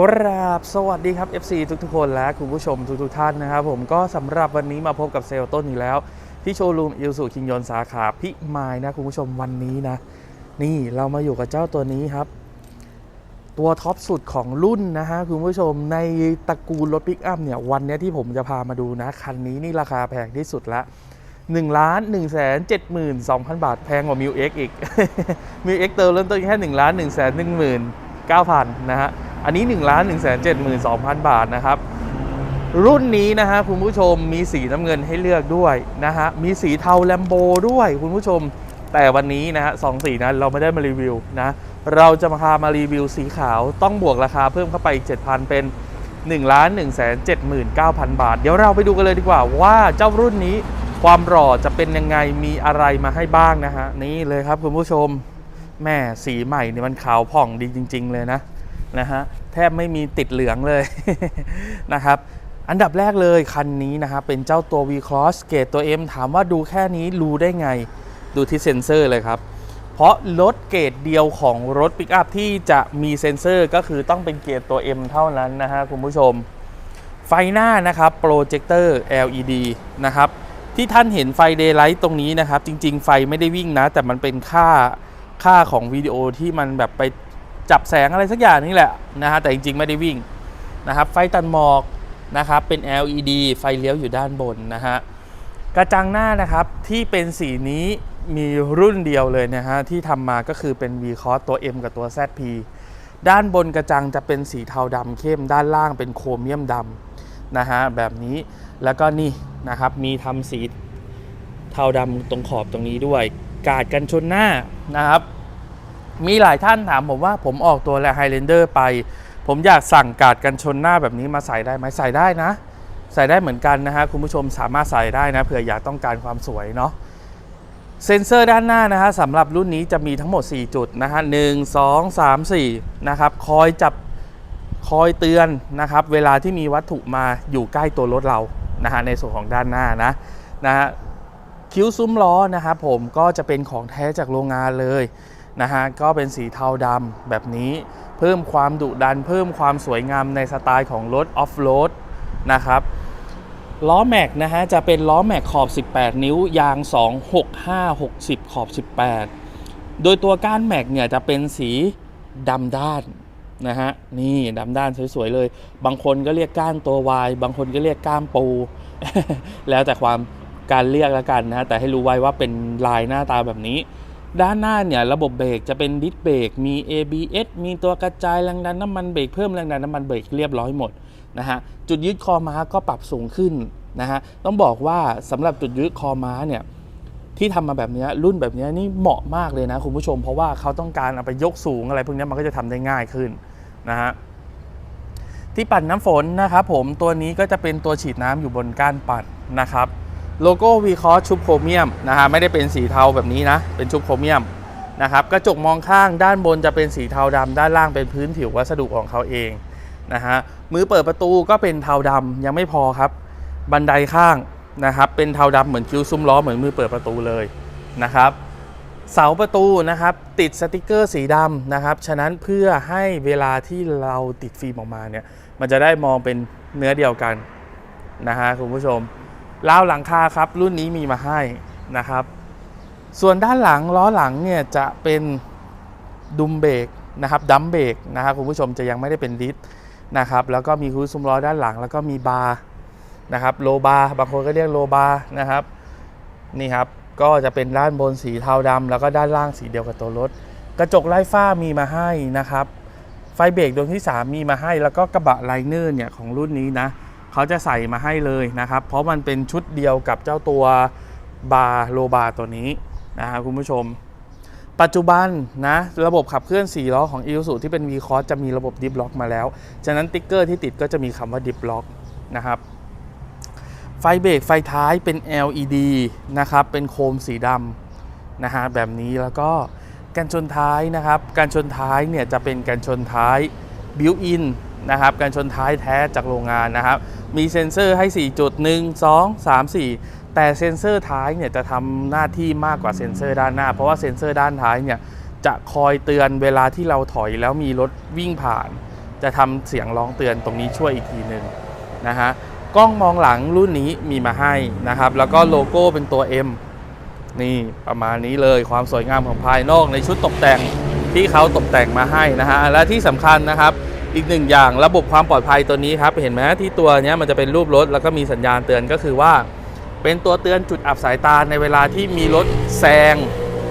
กราบสวัสดีครับ FC ทุกทุกๆคนและคุณผู้ชมทุกทุกๆท่านนะครับผมก็สำหรับวันนี้มาพบกับเซลล์ต้นอีกแล้ว ที่โชว์รูมอิลสุคิงยนสาขาพิมายนะคุณผู้ชมวันนี้นะ นี่เรามาอยู่กับเจ้าตัวนี้ครับ ตัวท็อปสุดของรุ่นนะฮะคุณผู้ชมในตระกูลรถปิกอัพเนี่ยวันนี้ที่ผมจะพามาดูนะ คันนี้นี่ราคาแพงที่สุดละ1ล้าน1แสน7 2 0 0 0 บาทแพงกว่ามิวเอ็กอีกมิวเอ็กเติมเริ่มต้นแค่1ล้าน1แสน1 9 0 0 0นะฮะ อันนี้1ล้าน1 7 2 0 0 0 บาทนะครับ รุ่นนี้นะฮะคุณผู้ชมมีสีน้ำเงินให้เลือกด้วยนะฮะมีสีเทาแลมโบด้วยคุณผู้ชม แต่วันนี้นะฮะสองสีนั้นเราไม่ได้มารีวิวนะเราจะมาพามารีวิวสีขาวต้องบวกราคาเพิ่มเข้าไปอีก7,000 เป็น1ล้าน1 7 9 0 0 0 บาท เดี๋ยวเราไปดูกันเลยดีกว่าว่าเจ้ารุ่นนี้ความหล่อจะเป็นยังไงมีอะไรมาให้บ้างนะฮะนี่เลยครับคุณผู้ชมแม่สีใหม่เนี่ยมันขาวผ่องดีจริง ๆ เลยนะ นะฮะแทบไม่มีติดเหลืองเลยนะครับอันดับแรกเลยคันนี้นะครับเป็นเจ้าตัว V-Cross เกรดตัว M ถามว่าดูแค่นี้รู้ได้ไงดูที่เซ็นเซอร์เลยครับ เพราะรถเกรดเดียวของรถปิกอัพที่จะมีเซ็นเซอร์ก็คือต้องเป็นเกรดตัว M เท่านั้นนะฮะคุณผู้ชม ไฟหน้านะครับโปรเจคเตอร์ LED นะครับที่ท่านเห็นไฟ Daylight ตรงนี้นะครับ จริง ๆ ไฟไม่ได้วิ่งนะ แต่มันเป็นค่าค่าของวิดีโอที่มันแบบไป จับแสงอะไรสักอย่างนี่แหละนะฮะแต่จริงๆไม่ได้วิ่งนะครับไฟตัดหมอกนะครับเป็น LED ไฟเลี้ยวอยู่ด้านบนนะฮะกระจังหน้านะครับที่เป็นสีนี้มีรุ่นเดียวเลยนะฮะที่ทำมาก็คือเป็น v c o s ตัว M กับตัว ZP ด้านบนกระจังจะเป็นสีเทาดำเข้ม ด้านล่างเป็นโครเมียมดำนะฮะแบบนี้แล้วก็นี่นะครับมีทำสีเทาดำตรงขอบตรงนี้ด้วย กาดกันชนหน้านะครับ มีหลายท่านถามผมว่าผมออกตัวแลไฮเลนเดอร์ไป ผมอยากสั่งกาดกันชนหน้าแบบนี้มาใส่ได้ไหมใส่ได้นะ ใส่ได้เหมือนกันนะฮะคุณผู้ชมสามารถใส่ได้นะเผื่ออยากต้องการความสวยเนาะเซ็นเซอร์ด้านหน้านะฮะสำหรับรุ่นนี้จะมีทั้งหมด 4 จุดนะฮะหนึ่งสองสามสี่นะครับคอยจับคอยเตือนนะครับเวลาที่มีวัตถุมาอยู่ใกล้ตัวรถเรานะฮะในส่วนของด้านหน้านะนะฮะคิ้วซุ้มล้อนะครับผมก็จะเป็นของแท้จากโรงงานเลย นะฮะก็เป็นสีเทาดำแบบนี้ เพิ่มความดุดัน เพิ่มความสวยงามในสไตล์ของรถออฟโรดนะครับล้อแม็กนะฮะจะเป็นล้อแม็กขอบ 18 นิ้ว ยาง 265 60 ขอบ 18 โดยตัวก้านแม็กเนี่ยจะเป็นสีดำด้านนะฮะนี่ดำด้านสวยๆเลย บางคนก็เรียกก้านตัววาย บางคนก็เรียกก้านปู แล้วแต่ความการเรียกแล้วกันนะฮะแต่ให้รู้ไว้ว่าเป็นลายหน้าตาแบบนี้ ด้านหน้าเนี่ยระบบเบรกจะเป็นดิสเบรกมี ABS มีตัวกระจายแรงดันน้ำมันเบรกเพิ่มแรงดันน้ำมันเบรกเรียบร้อยหมดนะฮะจุดยึดคอม้าก็ปรับสูงขึ้นนะฮะต้องบอกว่าสำหรับจุดยึดคอม้าเนี่ยที่ทำมาแบบนี้รุ่นแบบนี้นี่เหมาะมากเลยนะคุณผู้ชม เพราะว่าเขาต้องการเอาไปยกสูงอะไรพวกนี้มันก็จะทำได้ง่ายขึ้นนะฮะที่ปัดน้ำฝนนะครับผมตัวนี้ก็จะเป็นตัวฉีดน้ำอยู่บนก้านปัดนะครับ โลโก้ v c o s ชุบโครเมียมนะฮะไม่ได้เป็นสีเทาแบบนี้นะ เป็นชุบโครเมียมนะครับกระจกมองข้างด้านบนจะเป็นสีเทาดำด้านล่างเป็นพื้นผิววัสดุของเขาเองนะฮะมือเปิดประตูก็เป็นเทาดำยังไม่พอครับ บันไดข้างนะครับเป็นเทาดำเหมือนคิ้วซุ้มล้อเหมือนมือเปิดประตูเลยนะครับเสาประตูนะครับติดสติกเกอร์สีดำนะครับ ฉะนั้นเพื่อให้เวลาที่เราติดฟิล์มออกมาเนี่ยมันจะได้มองเป็นเนื้อเดียวกันนะฮะคุณผู้ชม ราวหลังคาครับรุ่นนี้มีมาให้นะครับ ส่วนด้านหลังล้อหลังเนี่ยจะเป็นดุมเบรกนะครับดัมเบรกนะครับคุณผู้ชมจะยังไม่ได้เป็นดิสนะครับแล้วก็มีคูซุมล้อด้านหลัง แล้วก็มีบาร์นะครับโลบาร์บางคนก็เรียกโลบาร์นะครับนี่ครับก็จะเป็นด้านบนสีเทาดำแล้วก็ด้านล่างสีเดียวกับตัวรถ กระจกไล่ฟ้ามีมาให้นะครับ ไฟเบรกดวงที่ 3 มีมาให้ แล้วก็กระบะไลเนอร์เนี่ยของรุ่นนี้นะ เขาจะใส่มาให้เลยนะครับ เพราะมันเป็นชุดเดียวกับเจ้าตัวบาร์โลบาร์ตัวนี้นะครับคุณผู้ชม ปัจจุบันนะระบบขับเคลื่อน 4 ล้อของ i s u ที่เป็น v c o s จะมีระบบดิฟล็อกมาแล้ว ฉะนั้นติ๊กเกอร์ที่ติดก็จะมีคำว่าดิฟล็อกนะครับไฟเบรกไฟท้ายเป็น LED นะครับ เป็นโคมสีดำนะฮะแบบนี้แล้วก็กันชนท้ายนะครับ การชนท้ายเนี่ยจะเป็นการชนท้ายบิวอิน นะครับการชนท้ายแท้จากโรงงานนะครับ มีเซ็นเซอร์ให้ 4 จุด 1 2 3 4 แต่เซ็นเซอร์ท้ายเนี่ยจะทำหน้าที่มากกว่าเซ็นเซอร์ด้านหน้า เพราะว่าเซ็นเซอร์ด้านท้ายเนี่ยจะคอยเตือนเวลาที่เราถอยแล้วมีรถวิ่งผ่าน จะทำเสียงร้องเตือนตรงนี้ช่วยอีกทีหนึ่งนะฮะกล้องมองหลังรุ่นนี้มีมาให้นะครับ แล้วก็โลโก้เป็นตัว M นี่ประมาณนี้เลยความสวยงามของภายนอกในชุดตกแต่งที่เขาตกแต่งมาให้นะฮะและที่สำคัญนะครับ อีกหนึ่งอย่างระบบความปลอดภัยตัวนี้ครับ เห็นไหมที่ตัวนี้มันจะเป็นรูปรถ แล้วก็มีสัญญาณเตือนก็คือว่า เป็นตัวเตือนจุดอับสายตาในเวลาที่มีรถแซง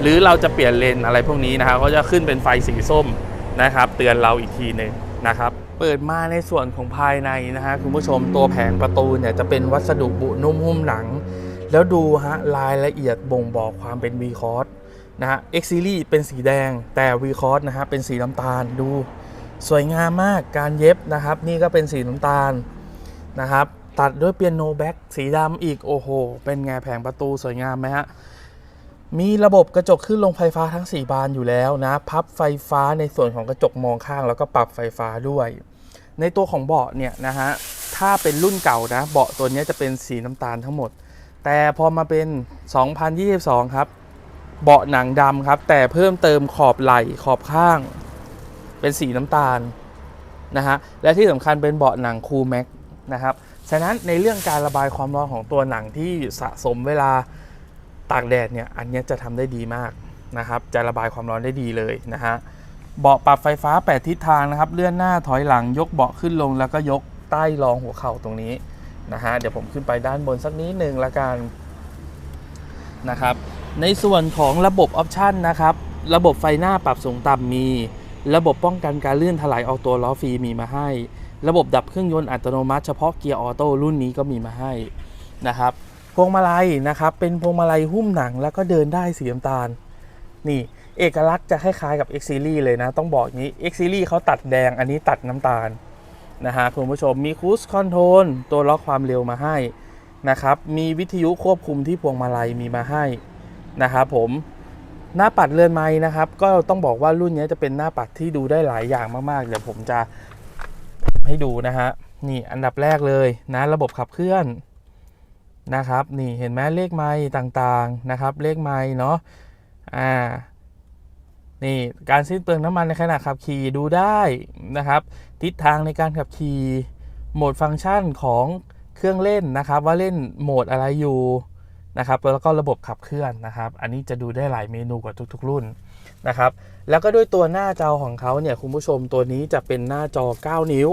หรือเราจะเปลี่ยนเลนอะไรพวกนี้นะครับก็จะขึ้นเป็นไฟสีส้มนะครับ เตือนเราอีกทีหนึ่งนะครับเปิดมาในส่วนของภายในนะฮะคุณผู้ชมตัวแผงประตูเนี่ยจะเป็นวัสดุบุนุ่มหุ้มหนัง แล้วดูฮะรายละเอียดบ่งบอกความเป็น V c o s นะฮะ X Series เป็นสีแดงแต่ V c o s นะฮะเป็นสีน้ำตาลดู สวยงามมากการเย็บนะครับ นี่ก็เป็นสีน้ำตาลนะครับ ตัดด้วยเปียโนแบ็กสีดำอีกโอ้โห เป็นไงแผงประตูสวยงามไหมฮะมีระบบกระจกขึ้นลงไฟฟ้าทั้ง 4 บานอยู่แล้วนะ พับไฟฟ้าในส่วนของกระจกมองข้าง แล้วก็ปรับไฟฟ้าด้วย ในตัวของเบาะเนี่ยนะฮะ ถ้าเป็นรุ่นเก่านะ เบาะตัวนี้จะเป็นสีน้ำตาลทั้งหมด แต่พอมาเป็น 2022 ครับ เบาะหนังดำครับ แต่เพิ่มเติมขอบไหล่ขอบข้าง เป็นสีน้ำตาลนะฮะและที่สำคัญเป็นเบาะหนังคูลแม็กนะครับฉะนั้นในเรื่องการระบายความร้อนของตัวหนังที่สะสมเวลาตากแดดเนี่ยอันนี้จะทำได้ดีมากนะครับจะระบายความร้อนได้ดีเลยนะฮะเบาะปรับไฟฟ้า 8 ทิศทางนะครับ เลื่อนหน้าถอยหลังยกเบาะขึ้นลงแล้วก็ยกใต้รองหัวเข่าตรงนี้นะฮะเดี๋ยวผมขึ้นไปด้านบนสักนิดหนึ่งละกันนะครับในส่วนของระบบออปชันนะครับ ระบบไฟหน้าปรับสูงต่ำมี ระบบป้องกันการเลื่อนถลายออกตัวล้อฟรีมีมาให้ ระบบดับเครื่องยนต์อัตโนมัติเฉพาะเกียร์ออโต้รุ่นนี้ก็มีมาให้นะครับพวงมาลัยนะครับเป็นพวงมาลัยหุ้มหนังแล้วก็เดินได้สีน้ำตาล นี่ เอกลักษณ์จะคล้ายๆกับ X Series เลยนะ ต้องบอกอย่างนี้ X Series เขาตัดแดงอันนี้ตัดน้ำตาลนะฮะคุณผู้ชมมีคู i คอนโทรลตัวล็อกความเร็วมาให้นะครับมีวิทยุควบคุมที่พวงมาลัยมีมาให้นะครับผม หน้าปัดเรือนไม้นะครับ ก็ต้องบอกว่ารุ่นนี้จะเป็นหน้าปัดที่ดูได้หลายอย่างมากๆ เดี๋ยวผมจะให้ดูนะฮะนี่อันดับแรกเลยนะระบบขับเคลื่อนนะครับนี่เห็นไหมเลขไม้ต่างๆนะครับ เลขไม้เนาะอ่านี่การสิ้นเปลืองน้ำมันในขณะขับขี่ดูได้นะครับ ทิศทางในการขับขี่โหมดฟังก์ชันของเครื่องเล่นนะครับ ว่าเล่นโหมดอะไรอยู่ นะครับแล้วก็ระบบขับเคลื่อนนะครับ อันนี้จะดูได้หลายเมนูกว่าทุกๆ รุ่นนะครับแล้วก็ด้วยตัวหน้าจอของเขาเนี่ยคุณผู้ชมตัวนี้จะเป็นหน้าจอ 9 นิ้ว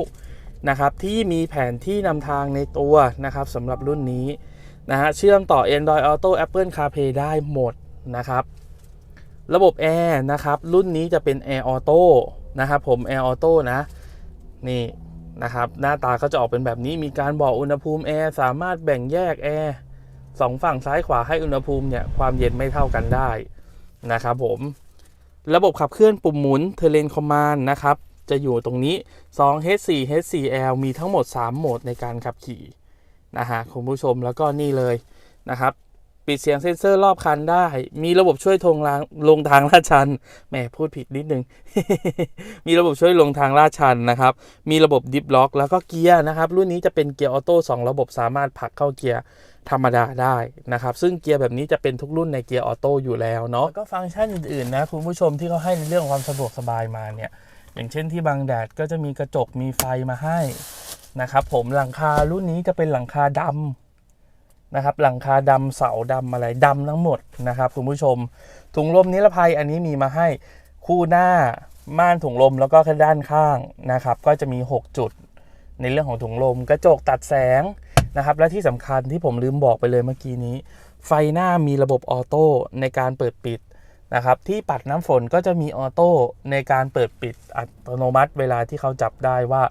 นะครับที่มีแผนที่นำทางในตัวนะครับสำหรับรุ่นนี้นะฮะเชื่อมต่อ Android Auto Apple CarPlay ได้หมดนะครับ ระบบแอร์นะครับรุ่นนี้จะเป็น Air Auto นะครับผม Air Auto นะนี่นะครับหน้าตาก็จะออกเป็นแบบนี้มีการบอกอุณหภูมิแอร์สามารถแบ่งแยกแอร์ สองฝั่งซ้ายขวาให้อุณหภูมิเนี่ยความเย็นไม่เท่ากันได้นะครับผมระบบขับเคลื่อนปุ่มหมุนเทเลนคอมมานนะครับ จะอยู่ตรงนี้ 2 H4 H4L มีทั้งหมด 3 โหมดในการขับขี่นะฮะคุณผู้ชมแล้วก็นี่เลยนะครับ ปิดเสียงเซ็นเซอร์รอบคันได้ มีระบบช่วยทงลางลงทางลาดชัน แหมพูดผิดนิดนึง มีระบบช่วยลงทางลาดชันนะครับ มีระบบดิฟล็อก แล้วก็เกียร์นะครับ รุ่นนี้จะเป็นเกียร์ออโต้2ระบบสามารถผลักเข้าเกียร์ธรรมดาได้นะครับ ซึ่งเกียร์แบบนี้จะเป็นทุกรุ่นในเกียร์ออโต้อยู่แล้วเนาะ ก็ฟังก์ชันอื่นๆนะคุณผู้ชมที่เขาให้ในเรื่องความสะดวกสบายมาเนี่ย อย่างเช่นที่บางแดดก็จะมีกระจกมีไฟมาให้นะครับ ผมหลังคารุ่นนี้จะเป็นหลังคาดำ นะครับหลังคาดำเสาดำอะไรดำทั้งหมดนะครับคุณผู้ชม ถุงลมนิรภัยอันนี้มีมาให้คู่หน้าม่านถุงลมแล้วก็ด้านข้างนะครับ ก็จะมี 6 จุด ในเรื่องของถุงลม กระจกตัดแสงนะครับ และที่สำคัญที่ผมลืมบอกไปเลยเมื่อกี้นี้ ไฟหน้ามีระบบออโต้ในการเปิดปิด นะครับที่ปัดน้ำฝนก็จะมีออโต้ในการเปิดปิดอัตโนมัติ เวลาที่เขาจับได้ว่า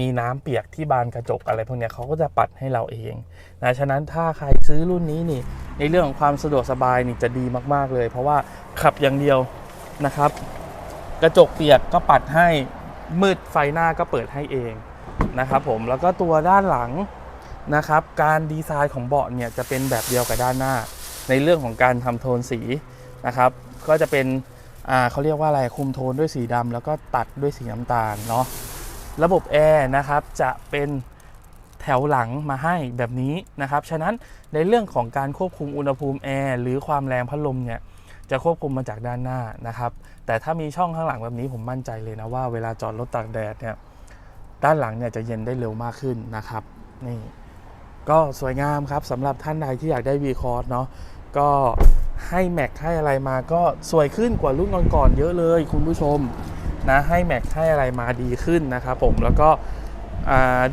มีน้ำเปียกที่บานกระจกอะไรพวกนี้เขาก็จะปัดให้เราเองนะฉะนั้นถ้าใครซื้อรุ่นนี้นี่ในเรื่องของความสะดวกสบายนี่จะดีมากๆเลย เพราะว่าขับอย่างเดียวนะครับ กระจกเปียกก็ปัดให้มืดไฟหน้าก็เปิดให้เองนะครับผมแล้วก็ตัวด้านหลังนะครับการดีไซน์ของเบาะเนี่ยจะเป็นแบบเดียวกับด้านหน้า ในเรื่องของการทำโทนสีนะครับ ก็จะเป็นอ่าเขาเรียกว่าอะไรคุมโทนด้วยสีดำแล้วก็ตัดด้วยสีน้ำตาลเนาะระบบแอร์นะครับจะเป็นแถวหลังมาให้แบบนี้นะครับ ฉะนั้นในเรื่องของการควบคุมอุณหภูมิแอร์หรือความแรงพัดลมเนี่ยจะควบคุมมาจากด้านหน้านะครับ แต่ถ้ามีช่องข้างหลังแบบนี้ผมมั่นใจเลยนะว่าเวลาจอดรถตากแดดเนี่ยด้านหลังเนี่ยจะเย็นได้เร็วมากขึ้นนะครับนี่ก็สวยงามครับสำหรับท่านใดที่อยากได้ V c o s เนาะก็ ให้แม็กให้อะไรมาก็สวยขึ้นกว่ารุ่นก่อนๆเยอะเลย คุณผู้ชมนะให้แม็กให้อะไรมาดีขึ้นนะครับผมแล้วก็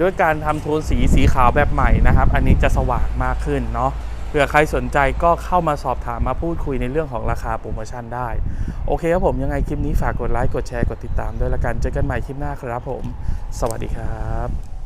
ด้วยการทำโทนสีสีขาวแบบใหม่นะครับ อันนี้จะสว่างมากขึ้นเนาะเผื่อใครสนใจก็เข้ามาสอบถามมาพูดคุยในเรื่องของราคาโปรโมชั่นได้ โอเคครับผมยังไงคลิปนี้ฝากกดไลค์กดแชร์กดติดตามด้วยละกันเจอกันใหม่คลิปหน้าครับผม สวัสดีครับ